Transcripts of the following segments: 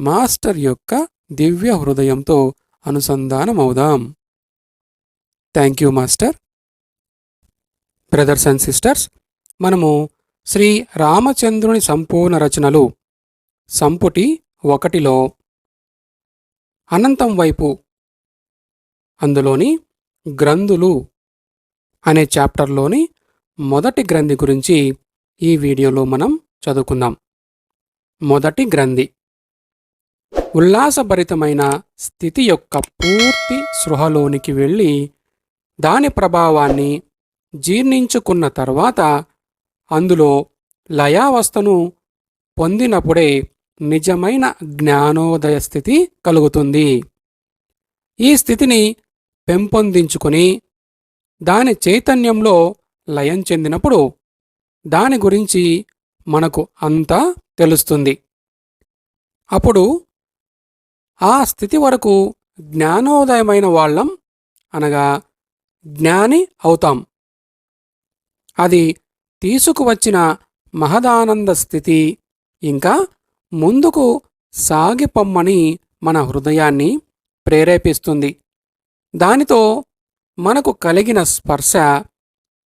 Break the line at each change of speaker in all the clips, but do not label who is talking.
Master యొక్క దివ్య హృదయంతో అనుసంధానమవుదాం. Thank you master. Brothers and sisters మనము శ్రీ రామచంద్రుని సంపూర్ణ రచనలు సంపుటి ఒకటిలో అనంతం వైపు అందులోని గ్రంథులు అనే చాప్టర్లోని మొదటి గ్రంథి గురించి ఈ వీడియోలో మనం చదువుకుందాం. మొదటి గ్రంథి ఉల్లాసభరితమైన స్థితి యొక్క పూర్తి సృహలోనికి వెళ్ళి దాని ప్రభావాన్ని జీర్ణించుకున్న తర్వాత అందులో లయావస్థను పొందినప్పుడే నిజమైన జ్ఞానోదయ స్థితి కలుగుతుంది. ఈ స్థితిని పెంపొందించుకొని దాని చైతన్యంలో లయం చెందినప్పుడు దాని గురించి మనకు అంతా తెలుస్తుంది. అప్పుడు ఆ స్థితి వరకు జ్ఞానోదయమైన వాళ్ళం అనగా జ్ఞాని అవుతాం. అది తీసుకువచ్చిన మహదానంద స్థితి ఇంకా ముందుకు సాగిపొమ్మని మన హృదయాన్ని ప్రేరేపిస్తుంది. దానితో మనకు కలిగిన స్పర్శ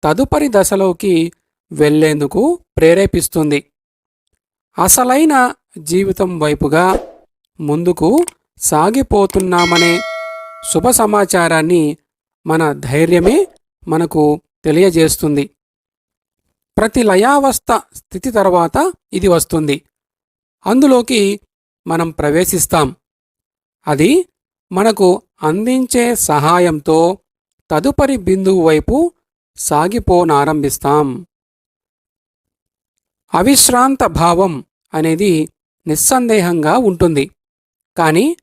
తదుపరి దశలోకి వెళ్ళేందుకు ప్రేరేపిస్తుంది. అసలైన జీవితం వైపుగా ముందుకు సాగిపోతున్నామనే శుభ సమాచారాన్ని మన ధైర్యమే మనకు తెలియజేస్తుంది. ప్రతి లయావస్థ స్థితి తర్వాత ఇది వస్తుంది. అందులోకి మనం ప్రవేశిస్తాం. అది మనకు అందించే సహాయంతో తదుపరి బిందువు వైపు సాగిపోనారంభిస్తాం. అవిశ్రాంత భావం అనేది నిస్సందేహంగా ఉంటుంది. కానీ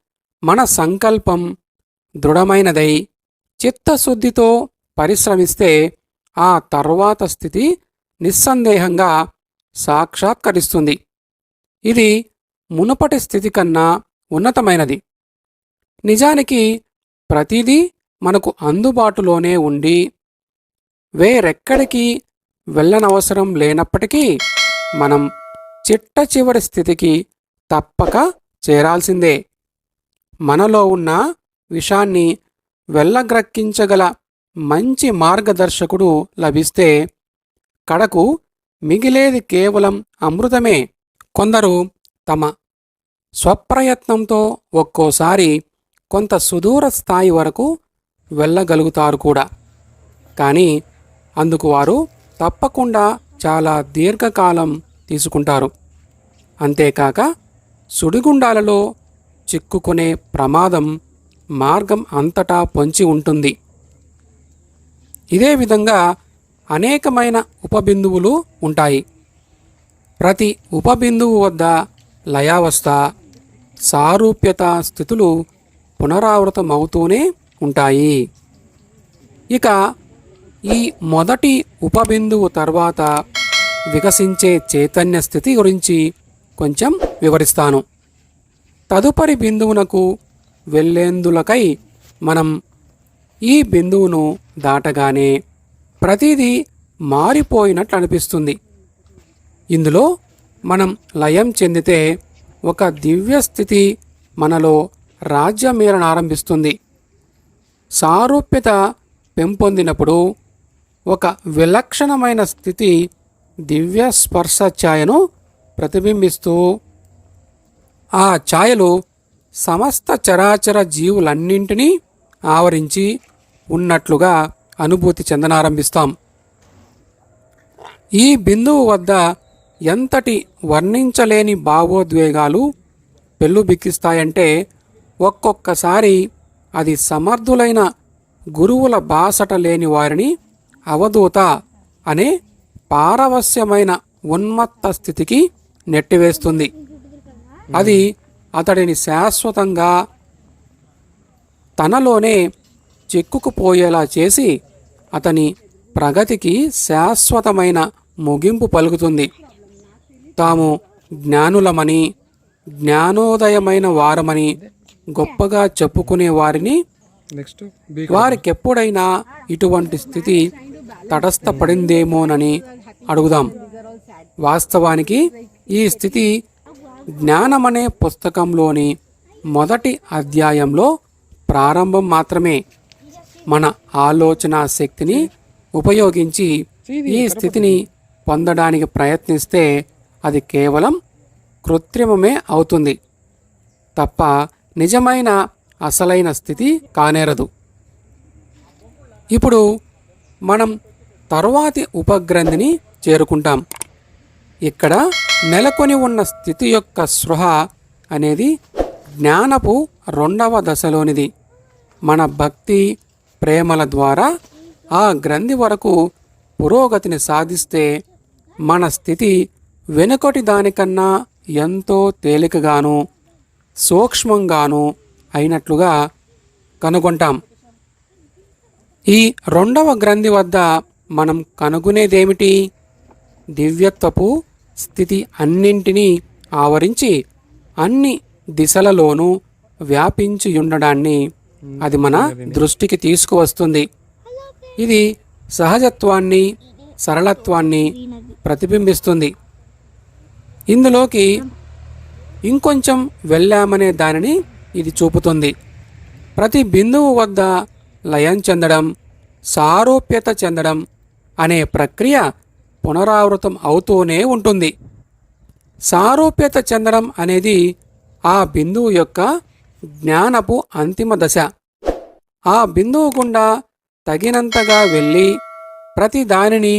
మన సంకల్పం దృఢమైనదై చిత్తశుద్ధితో పరిశ్రమిస్తే ఆ తర్వాత స్థితి నిస్సందేహంగా సాక్షాత్కరిస్తుంది. ఇది మునుపటి స్థితి కన్నా ఉన్నతమైనది. నిజానికి ప్రతిదీ మనకు అందుబాటులోనే ఉండి వేరెక్కడికి వెళ్ళనవసరం లేనప్పటికీ మనం చిట్ట చివరి స్థితికి తప్పక చేరాల్సిందే. మనలో ఉన్న విషాన్ని వెళ్ళగ్రక్కించగల మంచి మార్గదర్శకుడు లభిస్తే కడకు మిగిలేది కేవలం అమృతమే. కొందరు తమ స్వప్రయత్నంతో ఒక్కోసారి కొంత సుదూర స్థాయి వరకు వెళ్ళగలుగుతారు కూడా. కానీ అందుకు వారు తప్పకుండా చాలా దీర్ఘకాలం తీసుకుంటారు. అంతేకాక సుడిగుండాలలో చిక్కుకునే ప్రమాదం మార్గం అంతటా పొంచి ఉంటుంది. ఇదే విధంగా అనేకమైన ఉపబిందువులు ఉంటాయి. ప్రతి ఉపబిందువు వద్ద లయావస్థ సారూప్యత స్థితులు పునరావృతమవుతూనే ఉంటాయి. ఇక ఈ మొదటి ఉపబిందువు తర్వాత వికసించే చైతన్య స్థితి గురించి కొంచెం వివరిస్తాను. తదుపరి బిందువునకు వెళ్ళేందులకై మనం ఈ బిందువును దాటగానే ప్రతిదీ మారిపోయినట్లు అనిపిస్తుంది. ఇందులో మనం లయం చెందితే ఒక దివ్య స్థితి మనలో రాజ్యమేరణ ఆరంభిస్తుంది. సారూప్యత పెంపొందినప్పుడు ఒక విలక్షణమైన స్థితి దివ్య స్పర్శ ఛాయను ప్రతిబింబిస్తూ ఆ ఛాయలు సమస్త చరాచర జీవులన్నింటినీ ఆవరించి ఉన్నట్లుగా అనుభూతి చెందనారంభిస్తాం. ఈ బిందువు వద్ద ఎంతటి వర్ణించలేని భావోద్వేగాలు పెళ్ళుబిక్కిస్తాయంటే ఒక్కొక్కసారి అది సమర్థులైన గురువుల బాసట లేని వారిని అవధూత అనే పారవస్యమైన ఉన్మత్త స్థితికి నెట్టివేస్తుంది అది అతడిని శాశ్వతంగా తనలోనే చెక్కుకుపోయేలా చేసి అతని ప్రగతికి శాశ్వతమైన ముగింపు పలుకుతుంది. తాము జ్ఞానులమని జ్ఞానోదయమైన వారమని గొప్పగా చెప్పుకునే వారిని వారికెప్పుడైనా ఇటువంటి స్థితి తటస్థపడిందేమోనని అడుగుదాం. వాస్తవానికి ఈ స్థితి జ్ఞానమనే పుస్తకంలోని మొదటి అధ్యాయంలో ప్రారంభం మాత్రమే. మన ఆలోచన శక్తిని ఉపయోగించి ఈ స్థితిని పొందడానికి ప్రయత్నిస్తే అది కేవలం కృత్రిమమే అవుతుంది. తప్ప నిజమైన అసలైన స్థితి కానేరదు. ఇప్పుడు మనం తరువాతి ఉపగ్రంథిని చేరుకుంటాం. ఇక్కడ నెలకొని ఉన్న స్థితి యొక్క స్పృహ అనేది జ్ఞానపు రెండవ దశలోనిది. మన భక్తి ప్రేమల ద్వారా ఆ గ్రంథి వరకు పురోగతిని సాధిస్తే మన స్థితి వెనుకటి దానికన్నా ఎంతో తేలికగాను సూక్ష్మంగాను అయినట్లుగా కనుగొంటాం. ఈ రెండవ గ్రంథి వద్ద మనం కనుగొనేదేమిటి? దివ్యత్వపు స్థితి అన్నింటినీ ఆవరించి అన్ని దిశలలోనూ వ్యాపించి ఉండడాన్ని అది మన దృష్టికి తీసుకువస్తుంది. ఇది సహజత్వాన్ని సరళత్వాన్ని ప్రతిబింబిస్తుంది. ఇందులోకి ఇంకొంచెం వెళ్ళామనే దానిని ఇది చూపుతుంది. ప్రతి బిందువు వద్ద లయం చెందడం సారూప్యత చెందడం అనే ప్రక్రియ పునరావృతం అవుతూనే ఉంటుంది. సారూప్యత చెందడం అనేది ఆ బిందువు యొక్క జ్ఞానపు అంతిమ దశ. ఆ బిందువు గుండా తగినంతగా వెళ్ళి ప్రతి దానిని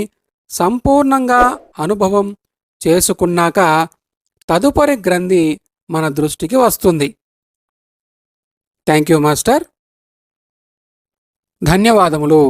సంపూర్ణంగా అనుభవం చేసుకున్నాక తదుపరి గ్రంథి మన దృష్టికి వస్తుంది. Thank you master. ధన్యవాదములు.